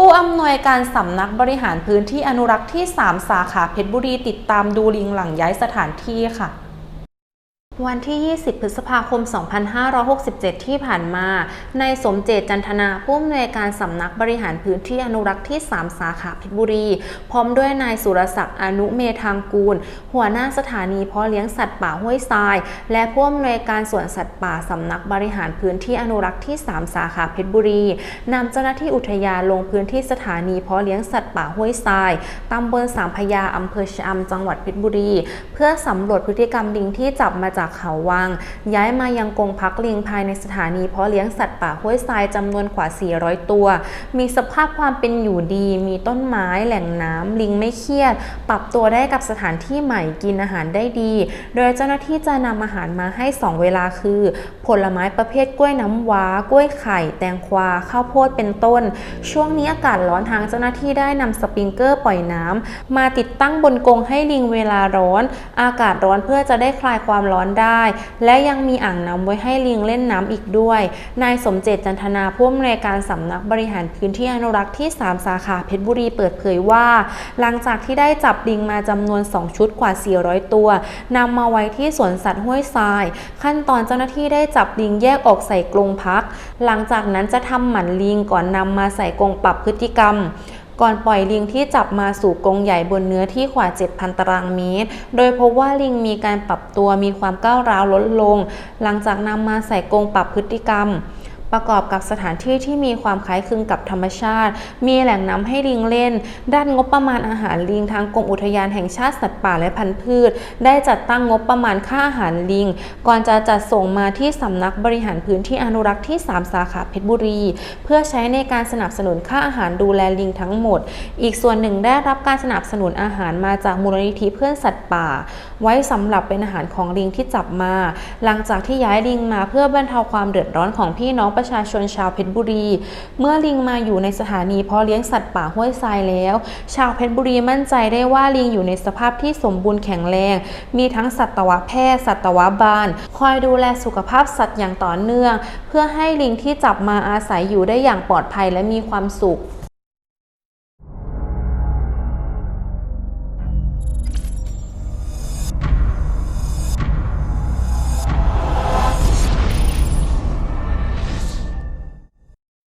ผู้อำนวยการสำนักบริหารพื้นที่อนุรักษ์ที่ 3 สาขาเพชรบุรีติดตามดูลิงหลังย้ายสถานที่ค่ะ วันที่ 20 พฤษภาคม 2567 ที่ผ่านมา นายสมเจตจันทนาผู้อำนวยการสำนักบริหารพื้นที่อนุรักษ์ที่ 3 สาขาเพชรบุรี พร้อมด้วยนายสุรศักดิ์อนุเมธางกูล หัวหน้าสถานีเพาะเลี้ยงสัตว์ป่าห้วยทราย และผู้อำนวยการสวนสัตว์ป่าสำนักบริหารพื้นที่อนุรักษ์ที่ 3 สาขาเพชรบุรีนำเจ้าหน้าที่อุทยานลงพื้นที่สถานีเพาะเลี้ยงสัตว์ป่าห้วยทรายตำบลสามพยาอำเภอชะอำจังหวัดเพชรบุรี เพื่อสำรวจพฤติกรรมลิงที่จับมาจากจากเขาวัง ย้ายมายังกรงพักลิงภายในสถานีเพาะเลี้ยงสัตว์ป่าห้วยทรายจำนวนกว่า 400 ตัว มีสภาพความเป็นอยู่ดี มีต้นไม้แหล่งน้ำลิงไม่เครียด ปรับตัวได้กับสถานที่ใหม่กินอาหารได้ดี โดยเจ้าหน้าที่จะนำอาหารมาให้ 2 เวลาคือ ผลไม้ประเภทกล้วยน้ำว้ากล้วยไข่ แตงควาข้าวโพดเป็นต้น ช่วงนี้อากาศร้อนทางเจ้าหน้าที่ได้นำสปริงเกอร์ปล่อยน้ำมาติดตั้งบนกรงให้ลิงเวลาร้อน อากาศร้อนเพื่อจะได้คลายความร้อนได้ และยังมีอ่างน้ำไว้ให้ลิงเล่นน้ำอีกด้วย นายสมเจตจันทนาผู้อำนวยการสำนักบริหารพื้นที่อนุรักษ์ที่ 3 สาขาเพชรบุรีเปิดเผยว่า หลังจากที่ได้จับลิงมาจำนวน 2 ชุดกว่า 400 ตัวนำมาไว้ที่สวนสัตว์ห้วยทราย ขั้นตอนเจ้าหน้าที่ได้จับลิงแยกออกใส่กรงพัก หลังจากนั้นจะทำหมันลิงก่อนนำมาใส่กรงปรับพฤติกรรม ก่อนปล่อยลิงที่จับมาสู่กรงใหญ่บนเนื้อที่กว่า 7,000 ตารางเมตร โดยพบว่าลิงมีการปรับตัวมีความก้าวร้าวลดลง หลังจากนำมาใส่กรงปรับพฤติกรรม ประกอบกับสถานที่ที่มีความคล้ายคลึงกับธรรมชาติ มีแหล่งน้ำให้ลิงเล่น ด้านงบประมาณอาหารลิงทางกรมอุทยานแห่งชาติสัตว์ป่าและพันธุ์พืช ได้จัดตั้งงบประมาณค่าอาหารลิง ก่อนจะจัดส่งมาที่สำนักบริหารพื้นที่อนุรักษ์ที่ 3 สาขาเพชรบุรี เพื่อใช้ในการสนับสนุนค่าอาหารดูแลลิงทั้งหมด อีกส่วนหนึ่งได้รับการสนับสนุนอาหารมาจากมูลนิธิเพื่อนสัตว์ป่า ไว้สำหรับเป็นอาหารของลิงที่จับมา หลังจากที่ย้ายลิงมาเพื่อบรรเทาความเดือดร้อนของพี่น้องประชาชนชาวเพชรบุรี เมื่อลิงมาอยู่ในสถานีเพาะเลี้ยงสัตว์ป่าห้วยทรายแล้ว ชาวเพชรบุรีมั่นใจได้ว่าลิงอยู่ในสภาพที่สมบูรณ์แข็งแรง มีทั้งสัตวแพทย์ สัตวบาล คอยดูแลสุขภาพสัตว์อย่างต่อเนื่อง เพื่อให้ลิงที่จับมาอาศัยอยู่ได้อย่างปลอดภัยและมีความสุข